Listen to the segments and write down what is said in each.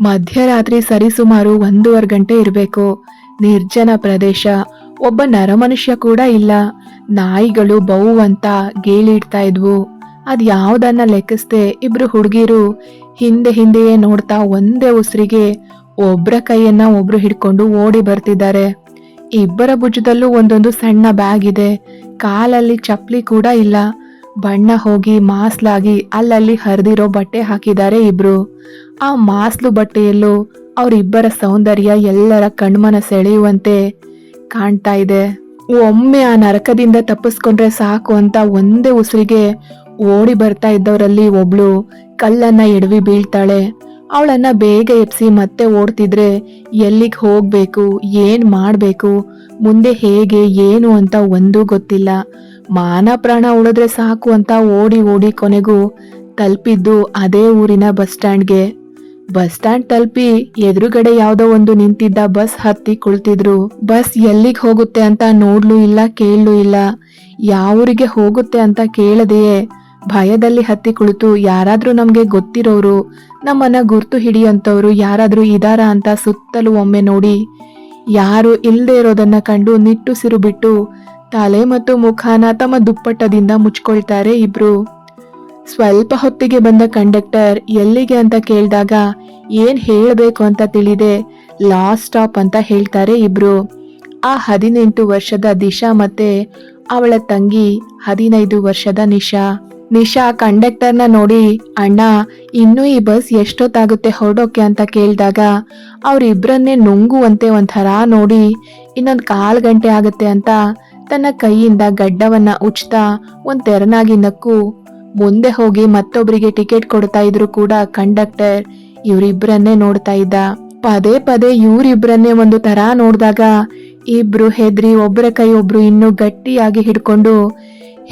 ಮಧ್ಯರಾತ್ರಿ ಸರಿಸುಮಾರು ಒಂದೂವರೆ ಗಂಟೆ ಇರಬೇಕು. ನಿರ್ಜನ ಪ್ರದೇಶ. ಒಬ್ಬ ನರಮನುಷ್ಯ ಕೂಡ ಇಲ್ಲ. ನಾಯಿಗಳು ಬೌ ಅಂತ ಗೇಳಿಡ್ತಾ ಇದ್ವು. ಅದು ಯಾವ್ದನ್ನ ಲೆಕ್ಕಿಸ್ದೆ ಇಬ್ರು ಹುಡುಗಿರು ಹಿಂದೆ ಹಿಂದೆಯೇ ನೋಡ್ತಾ ಒಂದೇ ಉಸಿರಿಗೆ ಒಬ್ಬರ ಕೈಯನ್ನ ಒಬ್ರು ಹಿಡ್ಕೊಂಡು ಓಡಿ ಬರ್ತಿದ್ದಾರೆ. ಇಬ್ಬರ ಭುಜದಲ್ಲೂ ಒಂದೊಂದು ಸಣ್ಣ ಬ್ಯಾಗ್ ಇದೆ. ಕಾಲಲ್ಲಿ ಚಪ್ಪಲಿ ಕೂಡ ಇಲ್ಲ. ಬಣ್ಣ ಹೋಗಿ ಮಾಸ್ಲಾಗಿ ಅಲ್ಲಲ್ಲಿ ಹರಿದಿರೋ ಬಟ್ಟೆ ಹಾಕಿದ್ದಾರೆ ಇಬ್ರು. ಆ ಮಾಸ್ಲು ಬಟ್ಟೆಯಲ್ಲೂ ಅವರಿಬ್ಬರ ಸೌಂದರ್ಯ ಎಲ್ಲರ ಕಣ್ಮನ ಸೆಳೆಯುವಂತೆ ಕಾಣ್ತಾ ಇದೆ. ಒಮ್ಮೆ ಆ ನರಕದಿಂದ ತಪ್ಪಿಸ್ಕೊಂಡ್ರೆ ಸಾಕು ಅಂತ ಒಂದೇ ಉಸಿರಿಗೆ ಓಡಿ ಬರ್ತಾ ಇದ್ದವರಲ್ಲಿ ಒಬ್ಳು ಕಲ್ಲನ್ನ ಎಡವಿ ಬೀಳ್ತಾಳೆ. ಅವಳನ್ನ ಬೇಗ ಎಪ್ಸಿ ಮತ್ತೆ ಓಡ್ತಿದ್ರೆ ಎಲ್ಲಿಗೆ ಹೋಗ್ಬೇಕು, ಏನ್ ಮಾಡ್ಬೇಕು, ಮುಂದೆ ಹೇಗೆ, ಏನು ಅಂತ ಒಂದೂ ಗೊತ್ತಿಲ್ಲ. ಮಾನ ಪ್ರಾಣ ಉಳಿದ್ರೆ ಸಾಕು ಅಂತ ಓಡಿ ಓಡಿ ಕೊನೆಗೂ ತಲುಪಿದ್ದು ಅದೇ ಊರಿನ ಬಸ್ ಸ್ಟ್ಯಾಂಡ್ಗೆ. ಬಸ್ ಸ್ಟ್ಯಾಂಡ್ ತಲುಪಿ ಎದುರುಗಡೆ ಯಾವುದೋ ಒಂದು ನಿಂತಿದ್ದ ಬಸ್ ಹತ್ತಿ ಕುಳಿತಿದ್ರು. ಬಸ್ ಎಲ್ಲಿಗೆ ಹೋಗುತ್ತೆ ಅಂತ ನೋಡ್ಲೂ ಇಲ್ಲ, ಕೇಳಲೂ ಇಲ್ಲ. ಯಾವೂರಿಗೆ ಹೋಗುತ್ತೆ ಅಂತ ಕೇಳದೆಯೇ. ಭಯದಲ್ಲಿ ಹತ್ತಿ ಕುಳಿತು ಯಾರಾದ್ರೂ ನಮಗೆ ಗೊತ್ತಿರೋರು, ನಮ್ಮನ್ನ ಗುರ್ತು ಹಿಡಿಯಂತವ್ರು ಯಾರಾದ್ರೂ ಇದಾರ ಅಂತ ಸುತ್ತಲೂ ಒಮ್ಮೆ ನೋಡಿ. ಯಾರು ಇಲ್ದೇ ಇರೋದನ್ನ ಕಂಡು ನಿಟ್ಟುಸಿರು ಬಿಟ್ಟು ತಲೆ ಮತ್ತು ಮುಖಾನ ತಮ್ಮ ದುಪ್ಪಟ್ಟದಿಂದ ಮುಚ್ಕೊಳ್ತಾರೆ ಇಬ್ರು. ಸ್ವಲ್ಪ ಹೊತ್ತಿಗೆ ಬಂದ ಕಂಡಕ್ಟರ್ ಎಲ್ಲಿಗೆ ಅಂತ ಕೇಳಿದಾಗ, ಏನ್ ಹೇಳಬೇಕು ಅಂತ ತಿಳಿದೆ, ಲಾಸ್ಟ್ ಸ್ಟಾಪ್ ಅಂತ ಹೇಳ್ತಾರೆ ಇಬ್ರು. ಆ ಹದಿನೆಂಟು ವರ್ಷದ ದಿಶಾ ಮತ್ತೆ ಅವಳ ತಂಗಿ ಹದಿನೈದು ವರ್ಷದ ನಿಶಾ. ನಿಶಾ ಕಂಡಕ್ಟರ್ನ ನೋಡಿ, ಅಣ್ಣ, ಇನ್ನೂ ಈ ಬಸ್ ಎಷ್ಟೊತ್ತಾಗುತ್ತೆ ಹೊರಡೋಕೆ? ಅಂತ ಕೇಳಿದಾಗ ಅವರಿಬ್ಬರನ್ನೇ ನುಂಗುವಂತೆ ಒಂಥರ ನೋಡಿ, ಇನ್ನೊಂದು ಕಾಲು ಗಂಟೆ ಆಗುತ್ತೆ ಅಂತ ತನ್ನ ಕೈಯಿಂದ ಗಡ್ಡವನ್ನ ಉಚ್ತಾ ಒಂದ್ ತೆರನಾಗಿ ನಕ್ಕು. ಮುಂದೆ ಹೋಗಿ ಮತ್ತೊಬ್ಬರಿಗೆ ಟಿಕೆಟ್ ಕೊಡ್ತಾ ಇದ್ರು ಕೂಡ ಕಂಡಕ್ಟರ್ ಇವರಿಬ್ಬರನ್ನೇ ನೋಡ್ತಾ ಇದ್ದ. ಪದೇ ಪದೇ ಇವರಿಬ್ಬರನ್ನೇ ಒಂದು ತರ ನೋಡಿದಾಗ ಇಬ್ರು ಹೆದ್ರಿ ಒಬ್ಬರ ಕೈ ಒಬ್ರು ಇನ್ನೂ ಗಟ್ಟಿಯಾಗಿ ಹಿಡ್ಕೊಂಡು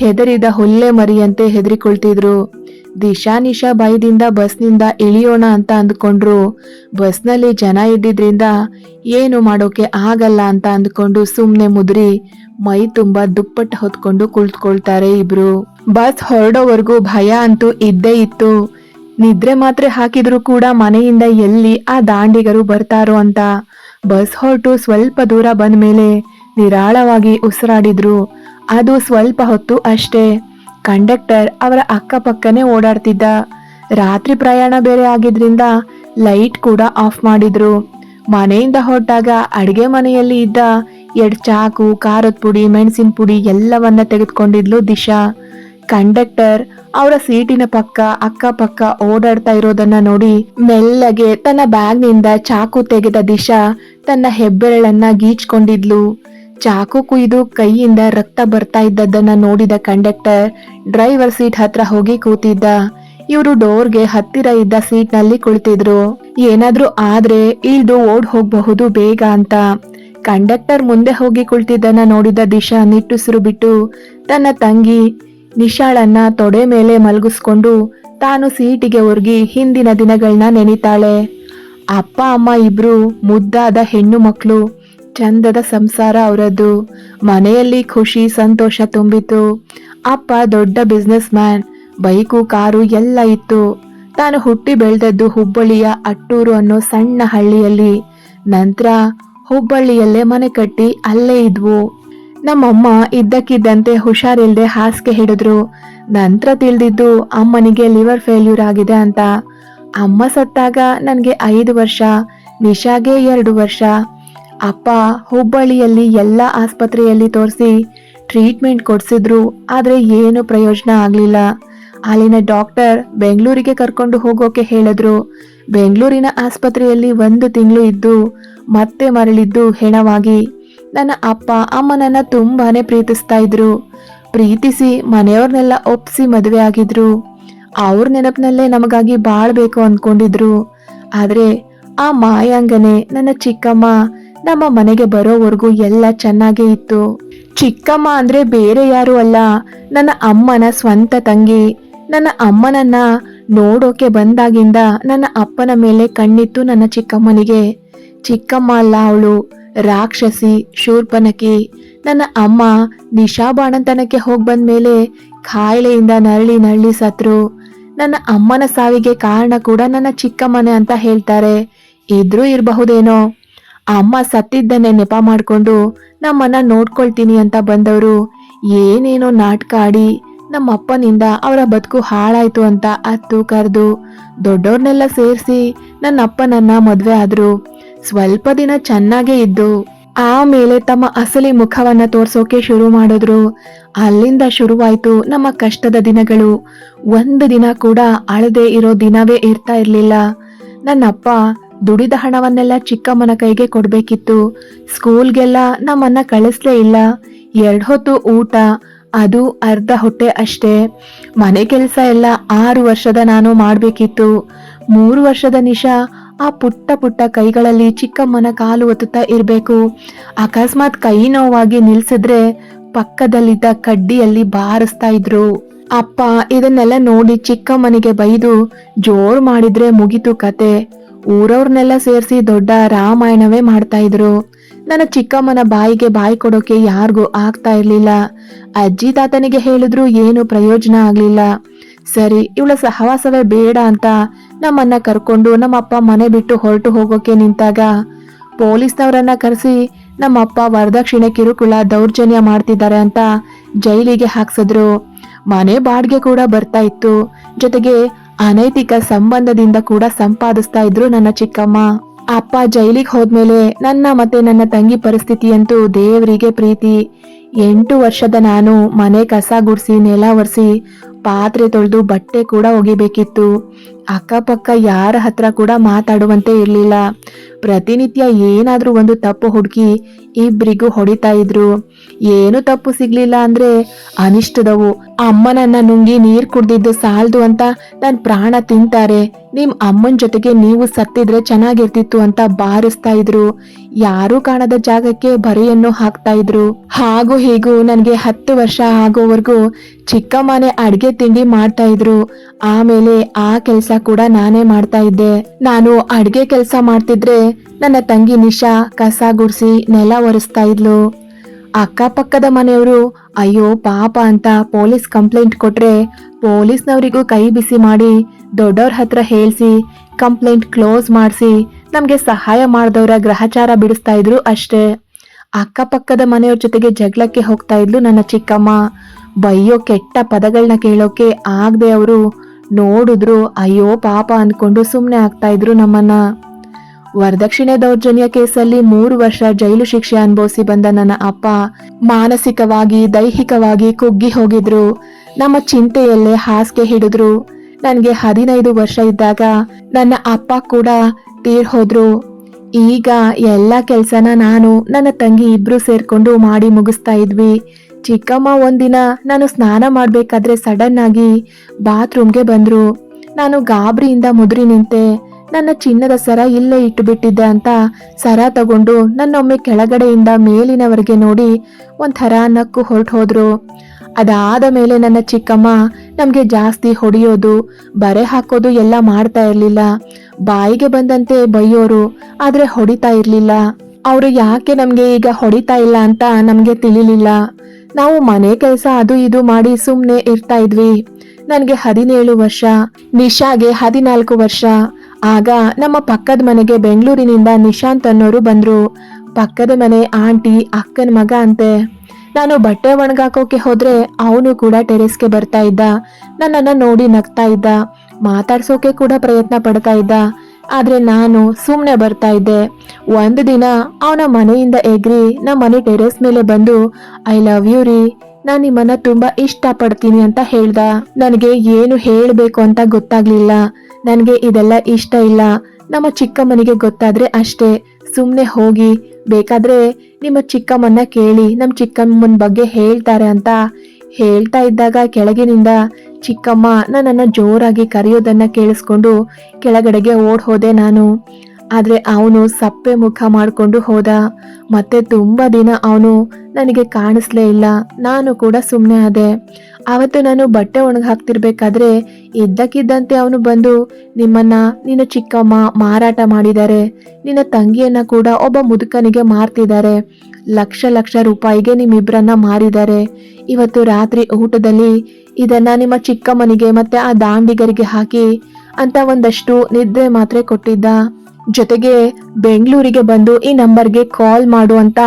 ಹೆದರಿದ ಹುಲ್ಲೆ ಮರಿಯಂತೆ ಹೆದರಿಕೊಳ್ತಿದ್ರು. ದಿಶಾ ನಿಶಾ ಭಯದಿಂದ ಬಸ್ನಿಂದ ಇಳಿಯೋಣ ಅಂತ ಅಂದ್ಕೊಂಡ್ರು. ಬಸ್ನಲ್ಲಿ ಜನ ಇದ್ದಿದ್ರಿಂದ ಏನು ಮಾಡೋಕೆ ಆಗಲ್ಲ ಅಂತ ಅಂದ್ಕೊಂಡು ಸುಮ್ಮನೆ ಮುದ್ರಿ, ಮೈ ತುಂಬಾ ದುಪ್ಪಟ್ಟು ಹೊತ್ಕೊಂಡು ಕುಳಿತುಕೊಳ್ತಾರೆ ಇಬ್ರು. ಬಸ್ ಹೊರಡೋವರೆಗೂ ಭಯ ಅಂತೂ ಇದ್ದೇ ಇತ್ತು. ನಿದ್ರೆ ಮಾತ್ರ ಹಾಕಿದ್ರು ಕೂಡ ಮನೆಯಿಂದ ಎಲ್ಲಿ ಆ ದಾಂಡಿಗರು ಬರ್ತಾರೋ ಅಂತ. ಬಸ್ ಹೊರಟು ಸ್ವಲ್ಪ ದೂರ ಬಂದ ಮೇಲೆ ನಿರಾಳವಾಗಿ ಉಸಿರಾಡಿದ್ರು. ಅದು ಸ್ವಲ್ಪ ಹೊತ್ತು ಅಷ್ಟೇ. ಕಂಡಕ್ಟರ್ ಅವರ ಅಕ್ಕಪಕ್ಕನೇ ಓಡಾಡ್ತಿದ್ದ. ರಾತ್ರಿ ಪ್ರಯಾಣ ಬೇರೆ ಆಗಿದ್ರಿಂದ ಲೈಟ್ ಕೂಡ ಆಫ್ ಮಾಡಿದ್ರು. ಮನೆಯಿಂದ ಹೊರಟಾಗ ಅಡಿಗೆ ಮನೆಯಲ್ಲಿ ಇದ್ದ ಎರಡು ಚಾಕು, ಖಾರದ ಪುಡಿ, ಮೆಣಸಿನ ಪುಡಿ ಎಲ್ಲವನ್ನ ತೆಗೆದುಕೊಂಡಿದ್ಲು ದಿಶಾ. ಕಂಡಕ್ಟರ್ ಅವರ ಸೀಟಿನ ಪಕ್ಕ, ಅಕ್ಕಪಕ್ಕ ಓಡಾಡ್ತಾ ಇರೋದನ್ನ ನೋಡಿ ಮೆಲ್ಲಗೆ ತನ್ನ ಬ್ಯಾಗ್ನಿಂದ ಚಾಕು ತೆಗೆದ ದಿಶಾ ತನ್ನ ಹೆಬ್ಬೆರಳನ್ನ ಗೀಚ್ಕೊಂಡಿದ್ಲು. ಚಾಕು ಕುಯ್ದು ಕೈಯಿಂದ ರಕ್ತ ಬರ್ತಾ ಇದ್ದದ್ದನ್ನ ನೋಡಿದ ಕಂಡಕ್ಟರ್ ಡ್ರೈವರ್ ಸೀಟ್ ಹತ್ರ ಹೋಗಿ ಕೂತಿದ್ದ. ಇವರು ಡೋರ್ಗೆ ಹತ್ತಿರ ಇದ್ದ ಸೀಟ್ನಲ್ಲಿ ಕುಳಿತಿದ್ರು. ಏನಾದ್ರೂ ಆದ್ರೆ ಇಲ್ದು ಓಡ್ ಹೋಗ್ಬಹುದು ಬೇಗ ಅಂತ. ಕಂಡಕ್ಟರ್ ಮುಂದೆ ಹೋಗಿ ಕುಳಿತಿದ್ದನ್ನ ನೋಡಿದ ದಿಶಾ ನಿಟ್ಟುಸಿರು ಬಿಟ್ಟು, ತನ್ನ ತಂಗಿ ನಿಶಾಳನ್ನ ತೊಡೆ ಮೇಲೆ ಮಲಗಿಸ್ಕೊಂಡು ತಾನು ಸೀಟಿಗೆ ಒರ್ಗಿ ಹಿಂದಿನ ದಿನಗಳನ್ನ ನೆನಿತಾಳೆ. ಅಪ್ಪ, ಅಮ್ಮ ಇಬ್ರು ಮುದ್ದಾದ ಹೆಣ್ಣು ಮಕ್ಕಳು ಚಂದದ ಸಂಸಾರ ಅವರದ್ದು. ಮನೆಯಲ್ಲಿ ಖುಷಿ, ಸಂತೋಷ ತುಂಬಿತು ಅಪ್ಪ ದೊಡ್ಡ ಬಿಸ್ನೆಸ್ ಮ್ಯಾನ್ ಬೈಕು, ಕಾರು ಎಲ್ಲ ಇತ್ತು. ತಾನು ಹುಟ್ಟಿ ಬೆಳೆದದ್ದು ಹುಬ್ಬಳ್ಳಿಯ ಅಟ್ಟೂರು ಅನ್ನೋ ಸಣ್ಣ ಹಳ್ಳಿಯಲ್ಲಿ. ನಂತರ ಹುಬ್ಬಳ್ಳಿಯಲ್ಲೇ ಮನೆ ಕಟ್ಟಿ ಅಲ್ಲೇ ಇದ್ವು. ನಮ್ಮಮ್ಮ ಇದ್ದಕ್ಕಿದ್ದಂತೆ ಹುಷಾರಿಲ್ದೆ ಹಾಸಿಗೆ ಹಿಡಿದ್ರು. ನಂತರ ತಿಳಿದಿದ್ದು ಅಮ್ಮನಿಗೆ ಲಿವರ್ ಫೇಲ್ಯೂರ್ ಆಗಿದೆ ಅಂತ. ಅಮ್ಮ ಸತ್ತಾಗ ನನಗೆ ಐದು ವರ್ಷ, ನಿಶಾಗೆ ಎರಡು ವರ್ಷ. ಅಪ್ಪ ಹುಬ್ಬಳ್ಳಿಯಲ್ಲಿ ಎಲ್ಲ ಆಸ್ಪತ್ರೆಯಲ್ಲಿ ತೋರಿಸಿ ಟ್ರೀಟ್ಮೆಂಟ್ ಕೊಡಿಸಿದ್ರು, ಆದರೆ ಏನು ಪ್ರಯೋಜನ ಆಗಲಿಲ್ಲ. ಅಲ್ಲಿನ ಡಾಕ್ಟರ್ ಬೆಂಗಳೂರಿಗೆ ಕರ್ಕೊಂಡು ಹೋಗೋಕೆ ಹೇಳಿದ್ರು. ಬೆಂಗಳೂರಿನ ಆಸ್ಪತ್ರೆಯಲ್ಲಿ ಒಂದು ತಿಂಗಳು ಇದ್ದು ಮತ್ತೆ ಮರಳಿದ್ದು ಹೆಣವಾಗಿ. ನನ್ನ ಅಪ್ಪ, ಅಮ್ಮನನ್ನ ತುಂಬಾನೇ ಪ್ರೀತಿಸ್ತಾ ಇದ್ರು. ಪ್ರೀತಿಸಿ ಮನೆಯವ್ರನ್ನೆಲ್ಲ ಒಪ್ಸಿ ಮದುವೆ ಆಗಿದ್ರು. ಅವ್ರ ನೆನಪಿನಲ್ಲೇ ನಮಗಾಗಿ ಬಾಳ್ಬೇಕು ಅಂದ್ಕೊಂಡಿದ್ರು ಆದ್ರೆ ಆ ಮಾಯಾಂಗನೆ ನನ್ನ ಚಿಕ್ಕಮ್ಮ ನಮ್ಮ ಮನೆಗೆ ಬರೋವರೆಗೂ ಎಲ್ಲ ಚೆನ್ನಾಗೇ ಇತ್ತು. ಚಿಕ್ಕಮ್ಮ ಅಂದ್ರೆ ಬೇರೆ ಯಾರು ಅಲ್ಲ. ನನ್ನ ಅಮ್ಮನ ಸ್ವಂತ ತಂಗಿ. ನನ್ನ ಅಮ್ಮನನ್ನ ನೋಡೋಕೆ ಬಂದಾಗಿಂದ ನನ್ನ ಅಪ್ಪನ ಮೇಲೆ ಕಣ್ಣಿತ್ತು ನನ್ನ ಚಿಕ್ಕಮ್ಮನಿಗೆ. ಚಿಕ್ಕಮ್ಮ ಅಲ್ಲ ಅವಳು. ರಾಕ್ಷಸಿ, ಶೂರ್ಪನಕಿ. ನನ್ನ ಅಮ್ಮ ನಿಶಾಬಾಣಂತನಕ್ಕೆ ಹೋಗಿ ಬಂದ ಮೇಲೆ ಕಾಯಿಲೆಯಿಂದ ನರಳಿ ನರಳಿ ಸತ್ರು. ನನ್ನ ಅಮ್ಮನ ಸಾವಿಗೆ ಕಾರಣ ಕೂಡ ನನ್ನ ಚಿಕ್ಕಮ್ಮನೆ ಅಂತ ಹೇಳ್ತಾರೆ. ಇದ್ರೂ ಇರಬಹುದೇನೋ. ಅಮ್ಮ ಸತ್ತಿದ್ದನ್ನೇ ನೆಪ ಮಾಡ್ಕೊಂಡು ನಮ್ಮನ್ನ ನೋಡ್ಕೊಳ್ತೀನಿ ಅಂತ ಬಂದವರು, ಏನೇನೋ ನಾಟಕ ಆಡಿ ನಮ್ಮ ಅಪ್ಪನಿಂದ ಅವರ ಬದುಕು ಹಾಳಾಯ್ತು ಅಂತ ಅತ್ತು ಕರೆದು ದೊಡ್ಡವ್ರನ್ನೆಲ್ಲ ಸೇರಿಸಿ ನನ್ನ ಅಪ್ಪನನ್ನ ಮದುವೆ ಆದ್ರು. ಸ್ವಲ್ಪ ದಿನ ಚೆನ್ನಾಗೇ ಇದ್ದು ಆಮೇಲೆ ತಮ್ಮ ಅಸಲಿ ಮುಖವನ್ನ ತೋರ್ಸೋಕೆ ಶುರು ಮಾಡಿದ್ರು. ಅಲ್ಲಿಂದ ಶುರುವಾಯ್ತು ನಮ್ಮ ಕಷ್ಟದ ದಿನಗಳು. ಒಂದು ದಿನ ಕೂಡ ಅಳದೆ ಇರೋ ದಿನವೇ ಇರ್ತಾ ಇರಲಿಲ್ಲ. ನನ್ನಪ್ಪ ದುಡಿದ ಹಣವನ್ನೆಲ್ಲ ಚಿಕ್ಕಮ್ಮನ ಕೈಗೆ ಕೊಡಬೇಕಿತ್ತು. ಸ್ಕೂಲ್ಗೆಲ್ಲ ನಮ್ಮನ್ನ ಕಳಿಸ್ಲೇ ಇಲ್ಲ. ಎರಡು ಹೊತ್ತು ಊಟ, ಅದು ಅರ್ಧ ಹೊಟ್ಟೆ ಅಷ್ಟೇ. ಮನೆ ಕೆಲಸ ಎಲ್ಲ ಆರು ವರ್ಷದ ನಾನು ಮಾಡಬೇಕಿತ್ತು. ಮೂರು ವರ್ಷದ ನಿಶಾ ಆ ಪುಟ್ಟ ಪುಟ್ಟ ಕೈಗಳಲ್ಲಿ ಚಿಕ್ಕಮ್ಮನ ಕಾಲು ಒತ್ತುತ್ತಾ ಇರಬೇಕು. ಅಕಸ್ಮಾತ್ ಕೈ ನೋವಾಗಿ ನಿಲ್ಸಿದ್ರೆ ಪಕ್ಕದಲ್ಲಿದ್ದ ಕಡ್ಡಿಯಲ್ಲಿ ಬಾರಿಸ್ತಾ ಇದ್ರು. ಅಪ್ಪ, ಇದನ್ನೆಲ್ಲ ನೋಡಿ ಚಿಕ್ಕಮ್ಮನಿಗೆ ಬೈದು ಜೋರು ಮಾಡಿದ್ರೆ ಮುಗಿತು ಕತೆ. ಊರವ್ರನ್ನೆಲ್ಲ ಸೇರಿಸಿ ದೊಡ್ಡ ರಾಮಾಯಣವೇ ಮಾಡ್ತಾ ಇದ್ರು. ನನ್ನ ಚಿಕ್ಕಮ್ಮನ ಬಾಯಿಗೆ ಬಾಯಿ ಕೊಡೋಕೆ ಯಾರಿಗೂ ಆಗ್ತಾ ಇರ್ಲಿಲ್ಲ. ಅಜ್ಜಿ ತಾತನಿಗೆ ಹೇಳಿದ್ರು ಏನು ಪ್ರಯೋಜನ ಆಗಲಿಲ್ಲ. ಸರಿ, ಇವಳ ಸಹವಾಸವೇ ಬೇಡ ಅಂತ ನಮ್ಮನ್ನ ಕರ್ಕೊಂಡು ನಮ್ಮಪ್ಪ ಮನೆ ಬಿಟ್ಟು ಹೊರಟು ಹೋಗೋಕೆ ನಿಂತಾಗ ಪೊಲೀಸ್ನವರನ್ನ ಕರೆಸಿ ನಮ್ಮಪ್ಪ ವರದಕ್ಷಿಣೆ ಕಿರುಕುಳ ದೌರ್ಜನ್ಯ ಮಾಡ್ತಿದ್ದಾರೆ ಅಂತ ಜೈಲಿಗೆ ಹಾಕ್ಸಿದ್ರು. ಮನೆ ಬಾಡಿಗೆ ಕೂಡ ಬರ್ತಾ ಇತ್ತು. ಜೊತೆಗೆ ಅನೈತಿಕ ಸಂಬಂಧದಿಂದ ಕೂಡ ಸಂಪಾದಿಸ್ತಾ ಇದ್ರು ನನ್ನ ಚಿಕ್ಕಮ್ಮ. ಅಪ್ಪ ಜೈಲಿಗೆ ಹೋದ್ಮೇಲೆ ನನ್ನ ಮತ್ತೆ ನನ್ನ ತಂಗಿ ಪರಿಸ್ಥಿತಿಯಂತೂ ದೇವರಿಗೆ ಪ್ರೀತಿ. ಎಂಟು ವರ್ಷದ ನಾನು ಮನೆ ಕಸ ಗುಡಿಸಿ, ನೆಲ ಒರೆಸಿ, ಪಾತ್ರೆ ತೊಳೆದು ಬಟ್ಟೆ ಕೂಡ ಒಗಿಬೇಕಿತ್ತು. ಅಕ್ಕಪಕ್ಕ ಯಾರ ಹತ್ರ ಕೂಡ ಮಾತಾಡುವಂತೆ ಇರಲಿಲ್ಲ. ಪ್ರತಿನಿತ್ಯ ಏನಾದರೂ ಒಂದು ತಪ್ಪು ಹುಡುಕಿ ಇಬ್ಬರಿಗೂ ಹೊಡಿತಾ ಇದ್ರು. ಏನು ತಪ್ಪು ಸಿಗ್ಲಿಲ್ಲ ಅಂದ್ರೆ ಅನಿಷ್ಟದವು. ಅಮ್ಮನನ್ನ ನುಂಗಿ ನೀರ್ ಕುಡ್ದಿದ್ದು ಸಾಲ್ದು ಅಂತ ನನ್ ಪ್ರಾಣ ತಿಂತಾರೆ. ನಿಮ್ ಅಮ್ಮನ ಜೊತೆಗೆ ನೀವು ಸತ್ತಿದ್ರೆ ಚೆನ್ನಾಗಿರ್ತಿತ್ತು ಅಂತ ಬಾರಿಸ್ತಾ ಇದ್ರು. ಯಾರೂ ಕಾಣದ ಜಾಗಕ್ಕೆ ಬರೆಯನ್ನು ಹಾಕ್ತಾ ಇದ್ರು. ಹಾಗೂ ಹೀಗೂ ನನಗೆ ಹತ್ತು ವರ್ಷ ಆಗೋವರೆಗೂ ಚಿಕ್ಕ ಮನೆ ಅಡಿಗೆ ತಿಂಡಿ ಮಾಡ್ತಾ ಇದ್ರು. ಆಮೇಲೆ ಆ ಕೆಲಸ ಕೂಡ ನಾನೇ ಮಾಡ್ತಾ ಇದ್ದೆ. ನಾನು ಅಡಿಗೆ ಕೆಲಸ ಮಾಡ್ತಿದ್ರೆ ನನ್ನ ತಂಗಿ ನಿಶಾ ಕಸ ಗುಡಿಸಿ ನೆಲ ಒರೆಸ್ತಾ ಇದ್ಲು. ಅಕ್ಕಪಕ್ಕದ ಮನೆಯವರು, ಅಯ್ಯೋ ಪಾಪ ಅಂತ ಪೊಲೀಸ್ ಕಂಪ್ಲೇಂಟ್ ಕೊಟ್ರೆ ಪೊಲೀಸ್ನವರಿಗೂ ಕೈ ಬಿಸಿ ಮಾಡಿ ದೊಡ್ಡವ್ರ ಹತ್ರ ಹೇಳಿಸಿ, ಕಂಪ್ಲೇಂಟ್ ಕ್ಲೋಸ್ ಮಾಡಿಸಿ ನಮಗೆ ಸಹಾಯ ಮಾಡಿದವರ ಗ್ರಹಚಾರ ಬಿಡಿಸ್ತಾ ಇದ್ರು ಅಷ್ಟೇ. ಅಕ್ಕಪಕ್ಕದ ಮನೆಯವ್ರ ಜೊತೆಗೆ ಜಗಳಕ್ಕೆ ಹೋಗ್ತಾ ಇದ್ಲು ನನ್ನ ಚಿಕ್ಕಮ್ಮ. ಬೈಯೋ ಕೆಟ್ಟ ಪದಗಳನ್ನ ಕೇಳೋಕೆ ಆಗದೆ ಅವರು ನೋಡಿದ್ರು, ಅಯ್ಯೋ ಪಾಪ ಅಂದ್ಕೊಂಡು ಸುಮ್ಮನೆ ಆಗ್ತಾ ಇದ್ರು ನಮ್ಮನ್ನ. ವರದಕ್ಷಿಣೆ ದೌರ್ಜನ್ಯ ಕೇಸಲ್ಲಿ ಮೂರು ವರ್ಷ ಜೈಲು ಶಿಕ್ಷೆ ಅನುಭವಿಸಿ ಬಂದ ನನ್ನ ಅಪ್ಪ ಮಾನಸಿಕವಾಗಿ, ದೈಹಿಕವಾಗಿ ಕುಗ್ಗಿ ಹೋಗಿದ್ರು. ನಮ್ಮ ಚಿಂತೆಯಲ್ಲೇ ಹಾಸಿಗೆ ಹಿಡಿದ್ರು. ನನಗೆ ಹದಿನೈದು ವರ್ಷ ಇದ್ದಾಗ ನನ್ನ ಅಪ್ಪ ಕೂಡ ತೀರ್ ಹೋದ್ರು. ಈಗ ಎಲ್ಲ ಕೆಲಸನ ನಾನು ನನ್ನ ತಂಗಿ ಇಬ್ರು ಸೇರ್ಕೊಂಡು ಮಾಡಿ ಮುಗಿಸ್ತಾ ಇದ್ವಿ. ಚಿಕ್ಕಮ್ಮ ಒಂದಿನ ನಾನು ಸ್ನಾನ ಮಾಡಬೇಕಾದ್ರೆ ಸಡನ್ ಆಗಿ ಬಾತ್ರೂಮ್ಗೆ ಬಂದ್ರು. ನಾನು ಗಾಬರಿಯಿಂದ ಮುದ್ರಿ ನಿಂತೆ, ನನ್ನ ಚಿನ್ನದ ಸರ ಇಲ್ಲೇ ಇಟ್ಟು ಬಿಟ್ಟಿದ್ದೆ ಅಂತ ಸರ ತಗೊಂಡು ನನ್ನೊಮ್ಮೆ ಕೆಳಗಡೆಯಿಂದ ಮೇಲಿನವರೆಗೆ ನೋಡಿ ಒಂಥರ ನಕ್ಕು ಹೊರಟು ಹೋದ್ರು ಅದಾದ ಮೇಲೆ ನನ್ನ ಚಿಕ್ಕಮ್ಮ ನಮ್ಗೆ ಜಾಸ್ತಿ ಹೊಡೆಯೋದು, ಬರೆ ಹಾಕೋದು ಎಲ್ಲ ಮಾಡ್ತಾ ಇರ್ಲಿಲ್ಲ. ಬಾಯಿಗೆ ಬಂದಂತೆ ಬೈಯೋರು, ಆದ್ರೆ ಹೊಡಿತಾ ಇರ್ಲಿಲ್ಲ. ಅವರು ಯಾಕೆ ನಮ್ಗೆ ಈಗ ಹೊಡಿತಾ ಇಲ್ಲ ಅಂತ ನಮ್ಗೆ ತಿಳಿಲಿಲ್ಲ. ನಾವು ಮನೆ ಕೆಲಸ ಅದು ಇದು ಮಾಡಿ ಸುಮ್ಮನೆ ಇರ್ತಾ ಇದ್ವಿ. ನನಗೆ ಹದಿನೇಳು ವರ್ಷ, ನಿಶಾಗೆ ಹದಿನಾಲ್ಕು ವರ್ಷ. ಆಗ ನಮ್ಮ ಪಕ್ಕದ ಮನೆಗೆ ಬೆಂಗಳೂರಿನಿಂದ ನಿಶಾಂತ್ ಅನ್ನೋರು ಬಂದ್ರು. ಪಕ್ಕದ ಮನೆ ಆಂಟಿ, ಅಕ್ಕನ ಮಗ ಅಂತೆ. ನಾನು ಬಟ್ಟೆ ಒಣಗಾಕೋಕೆ ಹೋದ್ರೆ ಅವನು ಕೂಡ ಟೆರೆಸ್ಗೆ ಬರ್ತಾ ಇದ್ದ. ನನ್ನನ್ನ ನೋಡಿ ನಗ್ತಾ ಇದ್ದ. ಮಾತಾಡ್ಸೋಕೆ ಕೂಡ ಪ್ರಯತ್ನ ಪಡ್ತಾ ಇದ್ದ. ಆದ್ರೆ ನಾನು ಸುಮ್ಮನೆ ಬರ್ತಾ ಇದ್ದೆ. ಒಂದು ದಿನ ಅವನ ಮನೆಯಿಂದ ಎಗ್ರಿ ನಮ್ಮ ಮನೆ ಟೆರೆಸ್ ಮೇಲೆ ಬಂದು, ಐ ಲವ್ ಯು ರೀ, ನಾನು ನಿಮ್ಮನ್ನ ತುಂಬಾ ಇಷ್ಟ ಪಡ್ತೀನಿ ಅಂತ ಹೇಳ್ದ. ನನಗೆ ಏನು ಹೇಳಬೇಕು ಅಂತ ಗೊತ್ತಾಗ್ಲಿಲ್ಲ. ನನಗೆ ಇದೆಲ್ಲ ಇಷ್ಟ ಇಲ್ಲ. ನಮ್ಮ ಚಿಕ್ಕಮ್ಮನಿಗೆ ಗೊತ್ತಾದ್ರೆ ಅಷ್ಟೇ. ಸುಮ್ಮನೆ ಹೋಗಿ ಬೇಕಾದ್ರೆ ನಿಮ್ಮ ಚಿಕ್ಕಮ್ಮನ್ನ ಕೇಳಿ ನಮ್ಮ ಚಿಕ್ಕಮ್ಮನ ಬಗ್ಗೆ ಹೇಳ್ತಾರೆ ಅಂತ ಹೇಳ್ತಾ ಇದ್ದಾಗ ಕೆಳಗಿನಿಂದ ಚಿಕ್ಕಮ್ಮ ನನ್ನನ್ನು ಜೋರಾಗಿ ಕರೆಯೋದನ್ನ ಕೇಳಿಸ್ಕೊಂಡು ಕೆಳಗಡೆಗೆ ಓಡ್ ಹೋದೆ ನಾನು. ಆದರೆ ಅವನು ಸಪ್ಪೆ ಮುಖ ಮಾಡಿಕೊಂಡು ಹೋದ. ಮತ್ತೆ ತುಂಬಾ ದಿನ ಅವನು ನನಗೆ ಕಾಣಿಸ್ಲೇ ಇಲ್ಲ. ನಾನು ಕೂಡ ಸುಮ್ಮನೆ ಆದೆ. ಅವತ್ತು ನಾನು ಬಟ್ಟೆ ಒಣಗಿ ಹಾಕ್ತಿರ್ಬೇಕಾದ್ರೆ ಇದ್ದಕ್ಕಿದ್ದಂತೆ ಅವನು ಬಂದು ನಿಮ್ಮನ್ನ ನಿನ್ನ ಚಿಕ್ಕಮ್ಮ ಮಾರಾಟ ಮಾಡಿದ್ದಾರೆ. ನಿನ್ನ ತಂಗಿಯನ್ನ ಕೂಡ ಒಬ್ಬ ಮುದುಕನಿಗೆ ಮಾರ್ತಿದ್ದಾರೆ. ಲಕ್ಷ ಲಕ್ಷ ರೂಪಾಯಿಗೆ ನಿಮ್ಮಿಬ್ಬರನ್ನ ಮಾರಿದ್ದಾರೆ. ಇವತ್ತು ರಾತ್ರಿ ಊಟದಲ್ಲಿ ಇದನ್ನ ನಿಮ್ಮ ಚಿಕ್ಕಮ್ಮನಿಗೆ ಮತ್ತೆ ಆ ದಾಂಡಿಗರಿಗೆ ಹಾಕಿ ಅಂತ ಒಂದಷ್ಟು ನಿದ್ರೆ ಮಾತ್ರೆ ಕೊಟ್ಟಿದ್ದ. ಜೊತೆಗೆ ಬೆಂಗಳೂರಿಗೆ ಬಂದು ಈ ನಂಬರ್ಗೆ ಕಾಲ್ ಮಾಡು ಅಂತ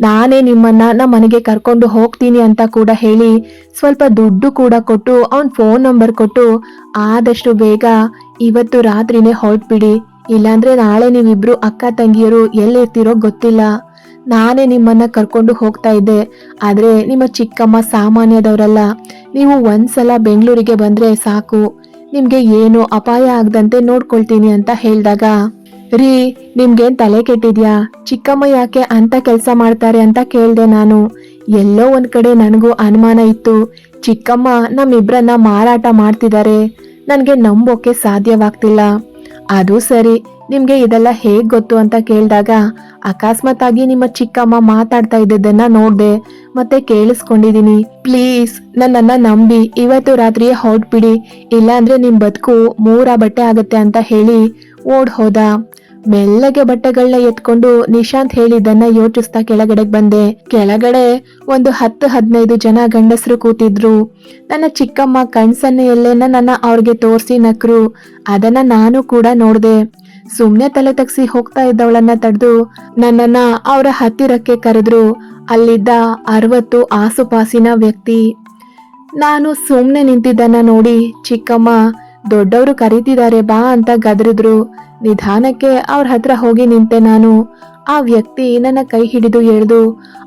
ನಾನೇ ನಿಮ್ಮನ್ನ ನಮ್ಮ ಮನೆಗೆ ಕರ್ಕೊಂಡು ಹೋಗ್ತೀನಿ ಅಂತ ಕೂಡ ಹೇಳಿ ಸ್ವಲ್ಪ ದುಡ್ಡು ಕೂಡ ಕೊಟ್ಟು ಅವನ್ ಫೋನ್ ನಂಬರ್ ಕೊಟ್ಟು ಆದಷ್ಟು ಬೇಗ ಇವತ್ತು ರಾತ್ರಿನೇ ಹೊರಟ್ಬಿಡಿ. ಇಲ್ಲಾಂದ್ರೆ ನಾಳೆ ನೀವಿಬ್ರು ಅಕ್ಕ ತಂಗಿಯರು ಎಲ್ಲಿರ್ತಿರೋ ಗೊತ್ತಿಲ್ಲ. ನಾನೇ ನಿಮ್ಮನ್ನ ಕರ್ಕೊಂಡು ಹೋಗ್ತಾ ಇದ್ದೆ. ಆದ್ರೆ ನಿಮ್ಮ ಚಿಕ್ಕಮ್ಮ ಸಾಮಾನ್ಯದವರಲ್ಲ. ನೀವು ಒಂದ್ಸಲ ಬೆಂಗಳೂರಿಗೆ ಬಂದ್ರೆ ಸಾಕು. ನಿಮ್ಗೆ ಏನು ಅಪಾಯ ಆಗದಂತೆ ನೋಡ್ಕೊಳ್ತೀನಿ ಅಂತ ಹೇಳಿದಾಗ ರೀ, ನಿಮ್ಗೇನ್ ತಲೆ ಕೆಟ್ಟಿದ್ಯಾ? ಚಿಕ್ಕಮ್ಮ ಯಾಕೆ ಅಂತ ಕೆಲಸ ಮಾಡ್ತಾರೆ ಅಂತ ಕೇಳ್ದೆ ನಾನು. ಎಲ್ಲೋ ಒಂದ್ ಕಡೆ ನನಗೂ ಅನುಮಾನ ಇತ್ತು. ಚಿಕ್ಕಮ್ಮ ನಮ್ಮಿಬ್ರನ್ನ ಮಾರಾಟ ಮಾಡ್ತಿದ್ದಾರೆ ನನಗೆ ನಂಬೋಕೆ ಸಾಧ್ಯವಾಗ್ತಿಲ್ಲ. ಅದು ಸರಿ, ನಿಮ್ಗೆ ಇದೆಲ್ಲ ಹೇಗ್ ಗೊತ್ತು ಅಂತ ಕೇಳಿದಾಗ ಅಕಸ್ಮಾತ್ ಆಗಿ ನಿಮ್ಮ ಚಿಕ್ಕಮ್ಮ ಮಾತಾಡ್ತಾ ಇದ್ದದನ್ನ ನೋಡ್ದೆ, ಮತ್ತೆ ಕೇಳಿಸ್ಕೊಂಡಿದೀನಿ. ಪ್ಲೀಸ್, ನನ್ನನ್ನ ನಂಬಿ, ಇವತ್ತು ರಾತ್ರಿ ಹೊರಟ್ಬಿಡಿ. ಇಲ್ಲಾಂದ್ರೆ ನಿಮ್ ಬದುಕು ಮೂರ ಬಟ್ಟೆ ಆಗತ್ತೆ ಅಂತ ಹೇಳಿ ಓಡ್ ಹೋದ ಮೆಲ್ಲಗೆ ಬಟ್ಟೆಗಳನ್ನ ಎತ್ಕೊಂಡು ನಿಶಾಂತ್ ಹೇಳಿದ್ದನ್ನ ಯೋಚಿಸ್ತಾ ಕೆಳಗಡೆಗೆ ಬಂದೆ. ಕೆಳಗಡೆ ಒಂದು ಹತ್ತು, ಹದಿನೈದು ಜನ ಗಂಡಸರು ಕೂತಿದ್ರು. ನನ್ನ ಚಿಕ್ಕಮ್ಮ ಕಣ್ಸನ್ನೆಯಲ್ಲೇನ ನನ್ನ ಅವ್ರಿಗೆ ತೋರಿಸಿ ನಕ್ರು. ಅದನ್ನ ನಾನು ಕೂಡ ನೋಡ್ದೆ. ಸುಮ್ನೆ ತಲೆ ತಗ್ಸಿ ಹೋಗ್ತಾ ಇದ್ದವಳನ್ನ ತಡೆದು ನನ್ನನ್ನ ಅವರ ಹತ್ತಿರಕ್ಕೆ ಕರೆದ್ರು. ಅಲ್ಲಿದ್ದ ಅರವತ್ತು ಆಸುಪಾಸಿನ ವ್ಯಕ್ತಿ. ನಾನು ಸುಮ್ನೆ ನಿಂತಿದ್ದನ್ನ ನೋಡಿ ಚಿಕ್ಕಮ್ಮ, ದೊಡ್ಡವರು ಕರೀತಿದ್ದಾರೆ ಬಾ ಅಂತ ಗದರಿದ್ರು. ನಿಧಾನಕ್ಕೆ ಅವ್ರ ಹತ್ರ ಹೋಗಿ ನಿಂತೆ ನಾನು. ಆ ವ್ಯಕ್ತಿ ನನ್ನ ಕೈ ಹಿಡಿದು ಎಳೆದು,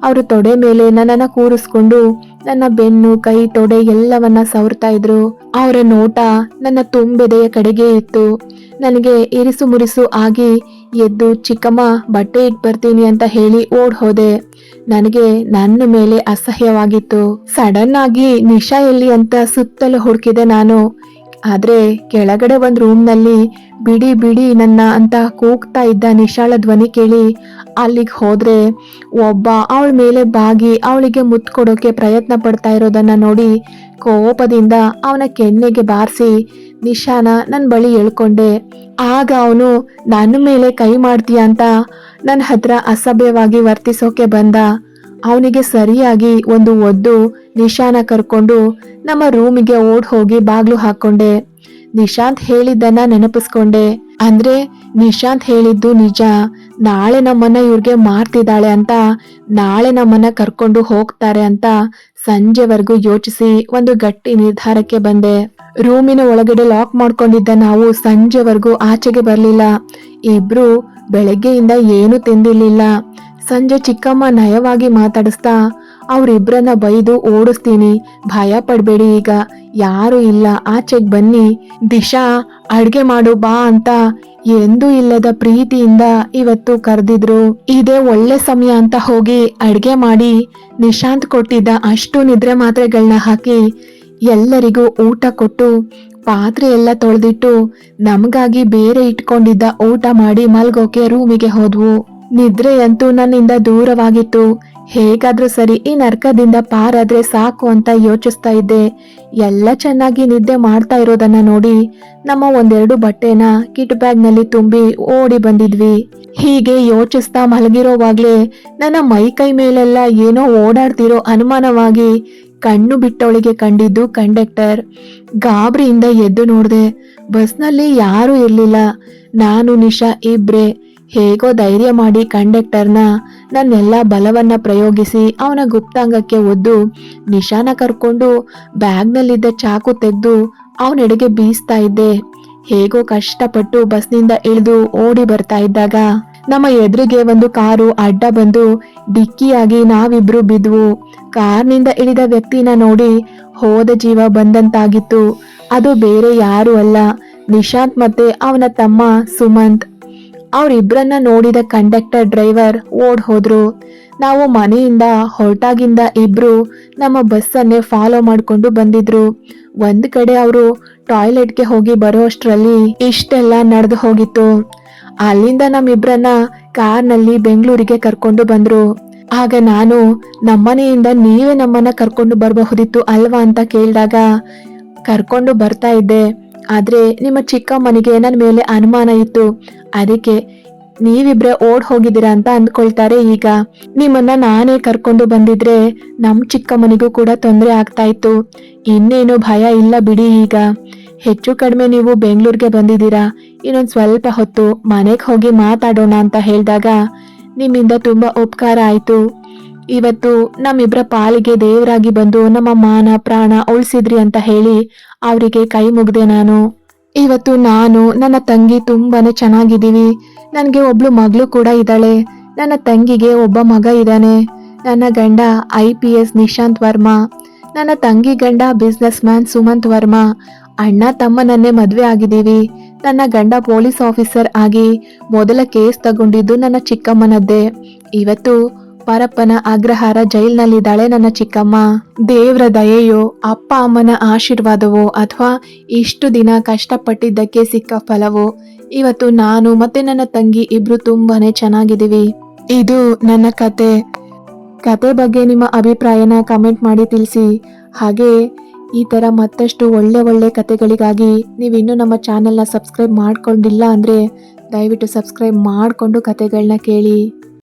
ಅವ್ರ ತೊಡೆ ಮೇಲೆ ನನ್ನನ್ನ ಕೂರಿಸ್ಕೊಂಡು ನನ್ನ ಬೆನ್ನು, ಕೈ, ತೊಡೆ ಎಲ್ಲವನ್ನ ಸವರ್ತಾ ಇದ್ರು. ಅವರ ನೋಟ ನನ್ನ ತುಂಬೆದೆಯ ಕಡೆಗೆ ಇತ್ತು. ನನಗೆ ಇರಿಸು ಮುರಿಸು ಆಗಿ ಎದ್ದು, ಚಿಕ್ಕಮ್ಮ, ಬಟ್ಟೆ ಇಟ್ ಬರ್ತೀನಿ ಅಂತ ಹೇಳಿ ಓಡ್ ಹೋದೆ. ನನಗೆ ನನ್ನ ಮೇಲೆ ಅಸಹ್ಯವಾಗಿತ್ತು. ಸಡನ್ ಆಗಿ ನಿಶಾ ಎಲ್ಲಿ ಅಂತ ಸುತ್ತಲೂ ಹುಡುಕಿದೆ ನಾನು. ಆದ್ರೆ ಕೆಳಗಡೆ ಒಂದ್ ರೂಮ್ನಲ್ಲಿ ಬಿಡಿ ಬಿಡಿ ನನ್ನ ಅಂತ ಕೂಗ್ತಾ ಇದ್ದ ನಿಶಾಳ ಧ್ವನಿ ಕೇಳಿ ಅಲ್ಲಿಗೆ ಹೋದ್ರೆ ಒಬ್ಬ ಅವಳ ಮೇಲೆ ಬಾಗಿ ಅವಳಿಗೆ ಮುತ್ಕೊಡೋಕೆ ಪ್ರಯತ್ನ ಪಡ್ತಾ ಇರೋದನ್ನ ನೋಡಿ ಕೋಪದಿಂದ ಅವನ ಕೆನ್ನೆಗೆ ಬಾರಿಸಿ, ನಿಶಾನ ನನ್ನ ಬಳಿ ಎಳ್ಕೊಂಡೆ ಆಗ ಅವನು, ನನ್ನ ಮೇಲೆ ಕೈ ಮಾಡ್ತೀಯ ಅಂತ ನನ್ನ ಹತ್ರ ಅಸಭ್ಯವಾಗಿ ವರ್ತಿಸೋಕೆ ಬಂದ. ಅವನಿಗೆ ಸರಿಯಾಗಿ ಒಂದು ಒದ್ದು ನಿಶಾನ ಕರ್ಕೊಂಡು ನಮ್ಮ ರೂಮಿಗೆ ಓಡ್ ಹೋಗಿ ಬಾಗ್ಲು ಹಾಕೊಂಡೆ. ನಿಶಾಂತ್ ಹೇಳಿದ್ದನ್ನ ನೆನಪಿಸ್ಕೊಂಡೆ. ಅಂದ್ರೆ ನಿಶಾಂತ್ ಹೇಳಿದ್ದು ನಿಜ. ನಾಳೆ ನಮ್ಮನ್ನ ಇವ್ರಿಗೆ ಮಾರ್ತಿದ್ದಾಳೆ ಅಂತ ನಾಳೆ ನಮ್ಮನ್ನ ಕರ್ಕೊಂಡು ಹೋಗ್ತಾರೆ ಅಂತ ಸಂಜೆವರೆಗೂ ಯೋಚಿಸಿ ಒಂದು ಗಟ್ಟಿ ನಿರ್ಧಾರಕ್ಕೆ ಬಂದೆ. ರೂಮಿನ ಒಳಗಡೆ ಲಾಕ್ ಮಾಡ್ಕೊಂಡಿದ್ದ ನಾವು ಸಂಜೆವರೆಗೂ ಆಚೆಗೆ ಬರಲಿಲ್ಲ. ಇಬ್ರು ಬೆಳಗ್ಗೆಯಿಂದ ಏನು ತಿಂದಿರ್ಲಿಲ್ಲ. ಸಂಜೆ ಚಿಕ್ಕಮ್ಮ ನಯವಾಗಿ ಮಾತಾಡಿಸ್ತಾ, ಅವ್ರಿಬ್ರನ್ನ ಬೈದು ಓಡಿಸ್ತೀನಿ. ಭಯ ಪಡಬೇಡಿ ಈಗ. ಯಾರು ಇಲ್ಲ. ಆಚೆಗ್ ಬನ್ನಿ. ದಿಶಾ, ಅಡ್ಗೆ ಮಾಡು, ಬಾ ಅಂತ ಎಂದೂ ಇಲ್ಲದ ಪ್ರೀತಿಯಿಂದ ಇವತ್ತು ಕರೆದಿದ್ರು. ಇದೇ ಒಳ್ಳೆ ಸಮಯ ಅಂತ ಹೋಗಿ ಅಡ್ಗೆ ಮಾಡಿ ನಿಶಾಂತ್ ಕೊಟ್ಟಿದ್ದ ಅಷ್ಟು ನಿದ್ರೆ ಮಾತ್ರೆಗಳನ್ನ ಹಾಕಿ ಎಲ್ಲರಿಗೂ ಊಟ ಕೊಟ್ಟು, ಪಾತ್ರೆ ಎಲ್ಲ ತೊಳೆದಿಟ್ಟು ನಮಗಾಗಿ ಬೇರೆ ಇಟ್ಕೊಂಡಿದ್ದ ಊಟ ಮಾಡಿ ಮಲ್ಗೋಕೆ ರೂಮಿಗೆ ಹೋದ್ವು. ನಿದ್ರೆಯಂತೂ ನನ್ನಿಂದ ದೂರವಾಗಿತ್ತು. ಹೇಗಾದ್ರೂ ಸರಿ ಈ ನರ್ಕದಿಂದ ಪಾರಾದ್ರೆ ಸಾಕು ಅಂತ ಯೋಚಿಸ್ತಾ ಇದ್ದೆ. ಎಲ್ಲ ಚೆನ್ನಾಗಿ ನಿದ್ದೆ ಮಾಡ್ತಾ ಇರೋದನ್ನ ನೋಡಿ ನಮ್ಮ ಒಂದೆರಡು ಬಟ್ಟೆನ ಕಿಟ್ ಬ್ಯಾಗ್ನಲ್ಲಿ ತುಂಬಿ ಓಡಿ ಬಂದಿದ್ವಿ. ಹೀಗೆ ಯೋಚಿಸ್ತಾ ಮಲಗಿರೋವಾಗ್ಲೇ ನನ್ನ ಮೈ ಕೈ ಮೇಲೆಲ್ಲ ಏನೋ ಓಡಾಡ್ತಿರೋ ಅನುಮಾನವಾಗಿ ಕಣ್ಣು ಬಿಟ್ಟವಳಿಗೆ ಕಂಡಿದ್ದು ಕಂಡಕ್ಟರ್. ಗಾಬರಿಯಿಂದ ಎದ್ದು ನೋಡಿದೆ, ಬಸ್ನಲ್ಲಿ ಯಾರೂ ಇರ್ಲಿಲ್ಲ. ನಾನು ನಿಶಾ ಇಬ್ರೆ ಹೇಗೋ ಧೈರ್ಯ ಮಾಡಿ ಕಂಡಕ್ಟರ್ನ ನನ್ನೆಲ್ಲ ಬಲವನ್ನ ಪ್ರಯೋಗಿಸಿ ಅವನ ಗುಪ್ತಾಂಗಕ್ಕೆ ಒದ್ದು ನಿಶಾನ ಕರ್ಕೊಂಡು ಬ್ಯಾಗ್ನಲ್ಲಿದ್ದ ಚಾಕು ತೆಗೆದು ಅವನೆಡೆಗೆ ಬೀಸ್ತಾ ಇದ್ದೆ. ಹೇಗೋ ಕಷ್ಟಪಟ್ಟು ಬಸ್ನಿಂದ ಇಳಿದು ಓಡಿ ಬರ್ತಾ ಇದ್ದಾಗ ನಮ್ಮ ಎದುರಿಗೆ ಒಂದು ಕಾರು ಅಡ್ಡ ಬಂದು ಡಿಕ್ಕಿಯಾಗಿ ನಾವಿಬ್ರು ಬಿದ್ವು. ಕಾರ್ನಿಂದ ಇಳಿದ ವ್ಯಕ್ತಿನ ನೋಡಿ ಹೋದ ಜೀವ ಬಂದಂತಾಗಿತ್ತು. ಅದು ಬೇರೆ ಯಾರು ಅಲ್ಲ. ನಿಶಾಂತ್ ಮತ್ತೆ ಅವನ ತಮ್ಮ ಸುಮಂತ್. ಅವರಿಬ್ಬರನ್ನ ನೋಡಿದ ಕಂಡಕ್ಟರ್ ಡ್ರೈವರ್ ಓಡ್ ಹೋದ್ರು. ನಾವು ಮನೆಯಿಂದ ಹೊರಟಾಗಿಂದ ಇಬ್ರು ನಮ್ಮ ಬಸ್ಸನ್ನೇ ಫಾಲೋ ಮಾಡ್ಕೊಂಡು ಬಂದಿದ್ರು. ಒಂದು ಕಡೆ ಅವರು ಟಾಯ್ಲೆಟ್ಗೆ ಹೋಗಿ ಬರೋ ಅಷ್ಟರಲ್ಲಿ ಇಷ್ಟೆಲ್ಲ ನಡೆದು ಹೋಗಿತ್ತು. ಅಲ್ಲಿಂದ ನಮ್ಮಿಬ್ರನ್ನ ಕಾರ್ನಲ್ಲಿ ಬೆಂಗಳೂರಿಗೆ ಕರ್ಕೊಂಡು ಬಂದ್ರು. ಆಗ ನಾನು, ನಮ್ಮನೆಯಿಂದ ನೀವೇ ನಮ್ಮನ್ನ ಕರ್ಕೊಂಡು ಬರಬಹುದಿತ್ತು ಅಲ್ವಾ? ಅಂತ ಕೇಳಿದಾಗ, ಕರ್ಕೊಂಡು ಬರ್ತಾ ಇದ್ದೆ. ಆದ್ರೆ ನಿಮ್ಮ ಚಿಕ್ಕಮ್ಮನಿಗೆ ನನ್ನ ಮೇಲೆ ಅನುಮಾನ ಇತ್ತು. ಅದಕ್ಕೆ ನೀವಿಬ್ರೆ ಓಡ್ ಹೋಗಿದ್ದೀರಾ ಅಂತ ಅಂದ್ಕೊಳ್ತಾರೆ ಈಗ. ನಿಮ್ಮನ್ನ ನಾನೇ ಕರ್ಕೊಂಡು ಬಂದಿದ್ರೆ ನಮ್ಮ ಚಿಕ್ಕಮ್ಮನಿಗೂ ಕೂಡ ತೊಂದರೆ ಆಗ್ತಾ ಇತ್ತು. ಇನ್ನೇನು ಭಯ ಇಲ್ಲ ಬಿಡಿ ಈಗ. ಹೆಚ್ಚು ಕಡಿಮೆ ನೀವು ಬೆಂಗಳೂರಿಗೆ ಬಂದಿದ್ದೀರಾ. ಇನ್ನೊಂದು ಸ್ವಲ್ಪ ಹೊತ್ತು ಮನೆಗೆ ಹೋಗಿ ಮಾತಾಡೋಣ ಅಂತ ಹೇಳಿದಾಗ ನಿಮ್ಮಿಂದ ತುಂಬಾ ಉಪಕಾರ ಆಯ್ತು. ಇವತ್ತು ನಮ್ಮಿಬ್ಬರ ಪಾಲಿಗೆ ದೇವರಾಗಿ ಬಂದು ನಮ್ಮ ಮಾನ, ಪ್ರಾಣ ಉಳಿಸಿದ್ರಿ ಅಂತ ಹೇಳಿ ಅವರಿಗೆ ಕೈ ಮುಗ್ದೆ ನಾನು. ಇವತ್ತು ನಾನು, ನನ್ನ ತಂಗಿ ತುಂಬಾನೇ ಚೆನ್ನಾಗಿದ್ದೀವಿ. ನನಗೆ ಒಬ್ಳು ಮಗಳು ಕೂಡ ಇದ್ದಾಳೆ. ನನ್ನ ತಂಗಿಗೆ ಒಬ್ಬ ಮಗ ಇದ್ದಾನೆ. ನನ್ನ ಗಂಡ I P S Nishant Varma. ನನ್ನ ತಂಗಿ ಗಂಡ ಬಿಸ್ನೆಸ್ ಮ್ಯಾನ್ ಸುಮಂತ್ ವರ್ಮಾ. ಅಣ್ಣ ತಮ್ಮನನ್ನೇ ಮದುವೆ ಆಗಿದ್ದೀವಿ. ನನ್ನ ಗಂಡ ಪೊಲೀಸ್ ಆಫೀಸರ್ ಆಗಿ ಮೊದಲ ಕೇಸ್ ತಗೊಂಡಿದ್ದು ನನ್ನ ಚಿಕ್ಕಮ್ಮನದ್ದೇ. ಇವತ್ತು ಪರಪ್ಪನ ಅಗ್ರಹಾರ ಜೈಲ್ನಲ್ಲಿದ್ದಾಳೆ ನನ್ನ ಚಿಕ್ಕಮ್ಮ. ದೇವ್ರ ದಯೆಯೋ, ಅಪ್ಪ ಅಮ್ಮನ ಆಶೀರ್ವಾದವೋ ಅಥವಾ ಇಷ್ಟು ದಿನ ಕಷ್ಟಪಟ್ಟಿದ್ದಕ್ಕೆ ಸಿಕ್ಕ ಫಲವೋ? ಇವತ್ತು ನಾನು ಮತ್ತೆ ನನ್ನ ತಂಗಿ ಇಬ್ರು ತುಂಬಾನೇ ಚೆನ್ನಾಗಿದ್ದೀವಿ. ಇದು ನನ್ನ ಕತೆ. ಕತೆ ಬಗ್ಗೆ ನಿಮ್ಮ ಅಭಿಪ್ರಾಯನ ಕಮೆಂಟ್ ಮಾಡಿ ತಿಳಿಸಿ. ಹಾಗೆ, ಈ ಥರ ಮತ್ತಷ್ಟು ಒಳ್ಳೆ ಒಳ್ಳೆ ಕತೆಗಳಿಗಾಗಿ ನೀವಿನ್ನೂ ನಮ್ಮ ಚಾನೆಲ್ನ ಸಬ್ಸ್ಕ್ರೈಬ್ ಮಾಡ್ಕೊಂಡಿಲ್ಲ ಅಂದರೆ ದಯವಿಟ್ಟು ಸಬ್ಸ್ಕ್ರೈಬ್ ಮಾಡಿಕೊಂಡು ಕತೆಗಳನ್ನ ಕೇಳಿ.